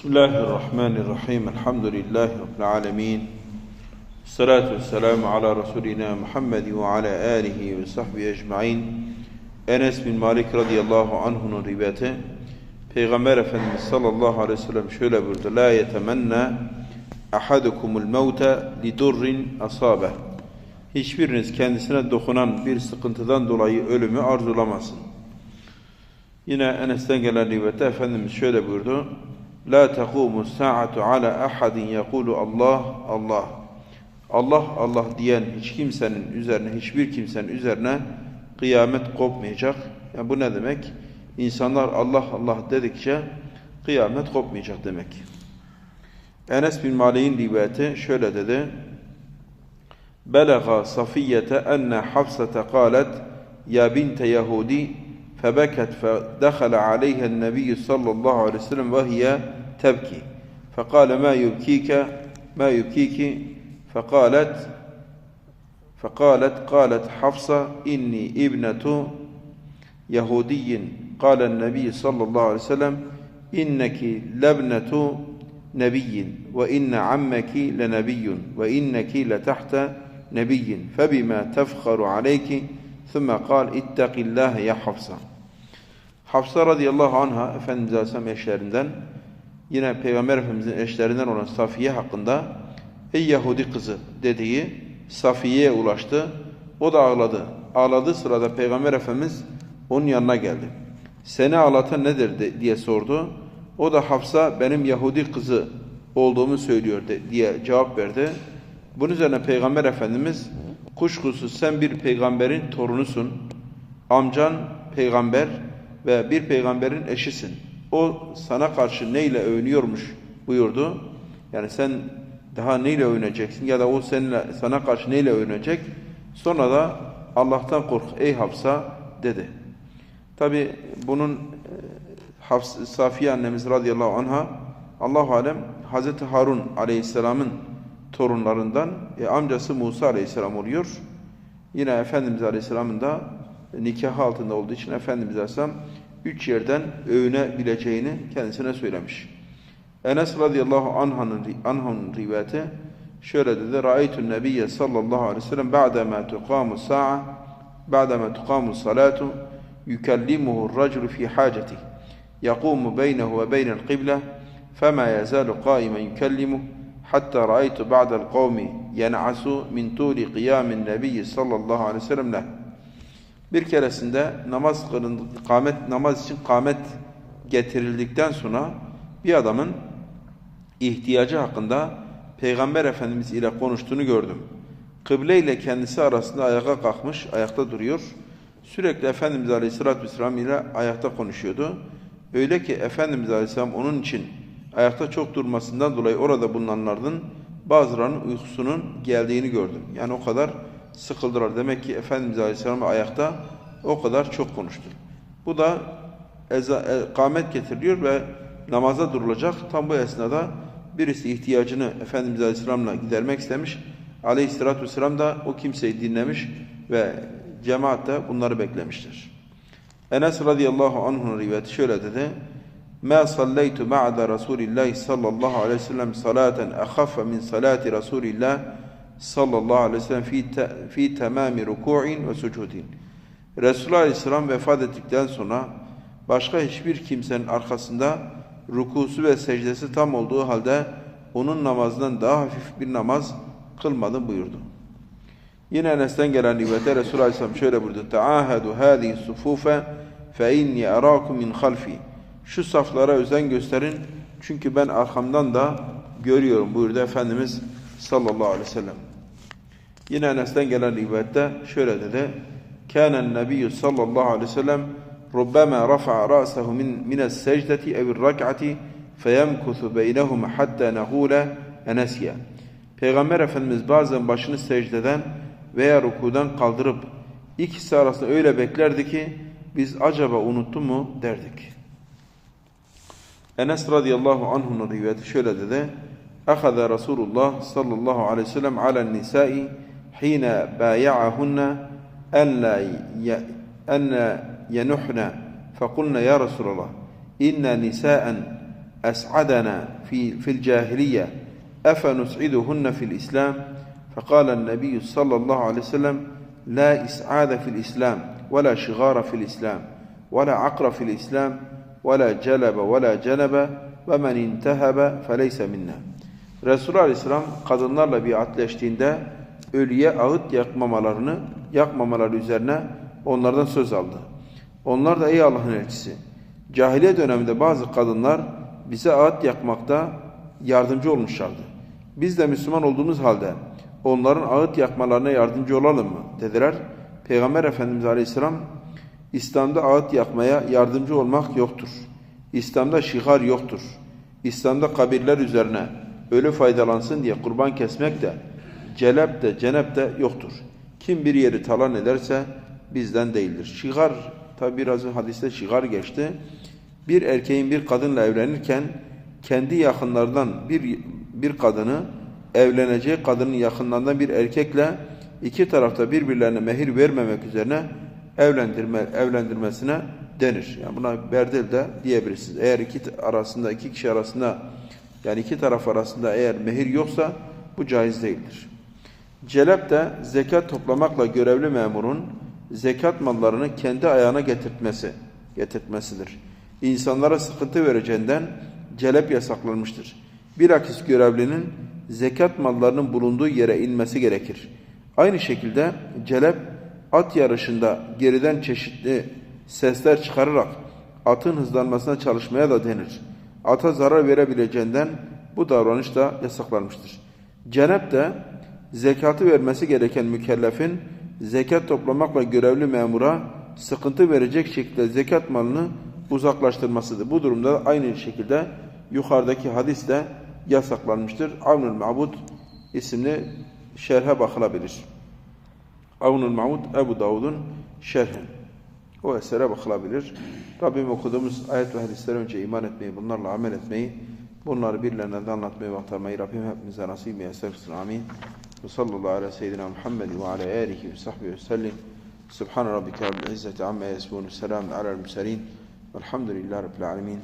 Bismillahirrahmanirrahim. Elhamdülillahi Rabbil alemin. Salatu vesselamu ala Resulina Muhammed ve ala alihi ve sahbihi ecmain. Enes bin Malik radıyallahu anhunun rivayeti. Peygamber Efendimiz sallallahu aleyhi ve sellem şöyle buyurdu. La yetemenna ahadukumul mevte li durrin asabe. Hiçbiriniz kendisine dokunan bir sıkıntıdan dolayı ölümü arzulamasın. Yine Enes'ten gelen rivayette Efendimiz şöyle buyurdu. La taqumu sa'atu ala ahadin yekulu Allah Allah. Allah Allah diyen hiç kimsenin üzerine hiçbir kimsenin üzerine kıyamet kopmayacak. Yani bu ne demek? İnsanlar Allah Allah dedikçe kıyamet kopmayacak demek. Enes bin Malik'in rivayeti şöyle dedi. Belaga Safiyete enne Hafsate kalet ya binte Yahudi فبكت فدخل عليها النبي صلى الله عليه وسلم وهي تبكي. فقال ما يبكيك؟ ما يبكيك؟ فقالت فقالت قالت حفصة إني ابنة يهودي. قال النبي صلى الله عليه وسلم إنك لابنة نبي وإن عمك لنبي وإنك لتحت نبي. فبما تفخر عليك ثم قال اتق الله يا حفصة Hafsa radıyallahu anha Efendimiz Aleyhisselam eşlerinden yine Peygamber Efendimizin eşlerinden olan Safiye hakkında ey Yahudi kızı dediği Safiye'ye ulaştı. O da ağladı. Ağladığı sırada Peygamber Efendimiz onun yanına geldi. Seni ağlatan nedir diye sordu. O da Hafsa benim Yahudi kızı olduğumu söylüyor diye cevap verdi. Bunun üzerine Peygamber Efendimiz kuşkusuz sen bir peygamberin torunusun. Amcan peygamber ve bir peygamberin eşisin. O sana karşı neyle övünüyormuş buyurdu. Yani sen daha neyle övüneceksin ya da o seninle, sana karşı neyle övünecek? Sonra da Allah'tan kork ey Hafsa dedi. Tabi bunun Hafs Safiye annemiz radıyallahu anha Allahu alem Hazreti Harun aleyhisselamın torunlarından e, amcası Musa aleyhisselam oluyor. Yine Efendimiz aleyhisselamın da nikah altında olduğu için Efendimiz Aleyhisselam üç yerden övünebileceğini kendisine söylemiş. Enes radıyallahu anh'ın anh'ın rivayeti şöyle dedi. Ra'aytun nebiyye sallallahu aleyhi ve sellem ba'dema tuqamu sa'a ba'dema tuqamu salatu yukellimuhu ar-raculu fi hacetihi yaqumu beynehu ve beynel kıble fema yazalu qaimen yukellimuhu hatta ra'aytu ba'da'l kavmi yen'asu min tuli qiyamin nebiyyi sallallahu aleyhi ve sellem leh bir keresinde namaz kılın, kamet, namaz için kamet getirildikten sonra bir adamın ihtiyacı hakkında Peygamber Efendimiz ile konuştuğunu gördüm. Kıble ile kendisi arasında ayağa kalkmış, ayakta duruyor. Sürekli Efendimiz Aleyhisselatü Vesselam ile ayakta konuşuyordu. Öyle ki Efendimiz Aleyhisselam onun için ayakta çok durmasından dolayı orada bulunanlardan bazılarının uykusunun geldiğini gördüm. Yani o kadar sıkıldılar. Demek ki Efendimiz Aleyhisselam ayakta o kadar çok konuştu. Bu da eza, e, kamet getiriliyor ve namaza durulacak. Tam bu esnada birisi ihtiyacını Efendimiz Aleyhisselam'la gidermek istemiş. Aleyhisselatü Vesselam da o kimseyi dinlemiş ve cemaat de bunları beklemiştir. Enes radıyallahu anh'ın rivayeti şöyle dedi. Sallaitu ma'da Resulillah sallallahu aleyhi ve sellem salaten ahaffa min salati Resulillah sallallahu aleyhi ve sellem fi, te, fi tamami ruku'in ve sucudin. Resulullah aleyhisselam vefat ettikten sonra başka hiçbir kimsenin arkasında rukusu ve secdesi tam olduğu halde onun namazından daha hafif bir namaz kılmadı buyurdu. Yine Enes'ten gelen rivayette Resulullah aleyhisselam şöyle buyurdu. Teahadu hâzihi sufufe fe inni arâkum min halfi Şu saflara özen gösterin çünkü ben arkamdan da görüyorum buyurdu Efendimiz sallallahu aleyhi ve sellem. Yine Enes'ten gelen rivayette şöyle dedi. Kânen nebiyyü sallallahu aleyhi ve sellem ربما رفع رأسه من من السجدة أو الركعة فيمكث بينهما حتى نقول أنسيا Peygamber Efendimiz bazen başını secdeden veya rukudan kaldırıp ikisi arasında öyle beklerdi ki biz acaba unuttu mu derdik. Enes radıyallahu anhu'nun rivayeti şöyle dedi. Ahaza Resulullah sallallahu aleyhi ve sellem ala nisai hina bayahunna en la en yanuhna fekulne ya Resulallah inna nisaen es'adena fi fil cahiliye efe nus'iduhunne fil İslam فقال النبي صلى الله عليه وسلم لا إسعاد في الإسلام ولا شغار في الإسلام ولا عقر في الإسلام ولا جلب ولا جنب ومن انتهب فليس منا Resulullah Aleyhisselam kadınlarla biatleştiğinde ölüye ağıt yakmamalarını yakmamaları üzerine onlardan söz aldı. Onlar da ey Allah'ın elçisi cahiliye döneminde bazı kadınlar bize ağıt yakmakta yardımcı olmuşlardı. Biz de Müslüman olduğumuz halde onların ağıt yakmalarına yardımcı olalım mı? dediler. Peygamber Efendimiz Aleyhisselam İslam'da ağıt yakmaya yardımcı olmak yoktur. İslam'da şigar yoktur. İslam'da kabirler üzerine ölü faydalansın diye kurban kesmek de celep de cenep de yoktur. Kim bir yeri talan ederse bizden değildir. Şigar tabi biraz hadiste şigar geçti. Bir erkeğin bir kadınla evlenirken kendi yakınlardan bir bir kadını evleneceği kadının yakınlarından bir erkekle iki tarafta birbirlerine mehir vermemek üzerine evlendirme evlendirmesine denir. Yani buna berdel de diyebilirsiniz. Eğer iki arasında iki kişi arasında yani iki taraf arasında eğer mehir yoksa bu caiz değildir. Celep de zekat toplamakla görevli memurun zekat mallarını kendi ayağına getirtmesi, getirtmesidir. İnsanlara sıkıntı vereceğinden celep yasaklanmıştır. Bilakis görevlinin zekat mallarının bulunduğu yere inmesi gerekir. Aynı şekilde celep at yarışında geriden çeşitli sesler çıkararak atın hızlanmasına çalışmaya da denir. Ata zarar verebileceğinden bu davranış da yasaklanmıştır. Cenep de zekatı vermesi gereken mükellefin zekat toplamakla görevli memura sıkıntı verecek şekilde zekat malını uzaklaştırmasıdır. Bu durumda aynı şekilde yukarıdaki hadis de yasaklanmıştır. Avnul Ma'bud isimli şerhe bakılabilir. Avnul Ma'bud Ebu Davud'un şerhi. O esere bakılabilir. Rabbim okuduğumuz ayet ve hadisler önce iman etmeyi, bunlarla amel etmeyi, bunları birilerine de anlatmayı ve aktarmayı Rabbim hepimize nasip eylesin. Amin. Ve sallallahu ala seyyidina Muhammed ve ala alihi ve sahbihi ve sellim. Subhan rabbike rabbil izzeti amma yasifun. Selamun alel murselin. Velhamdülillahi rabbil alamin.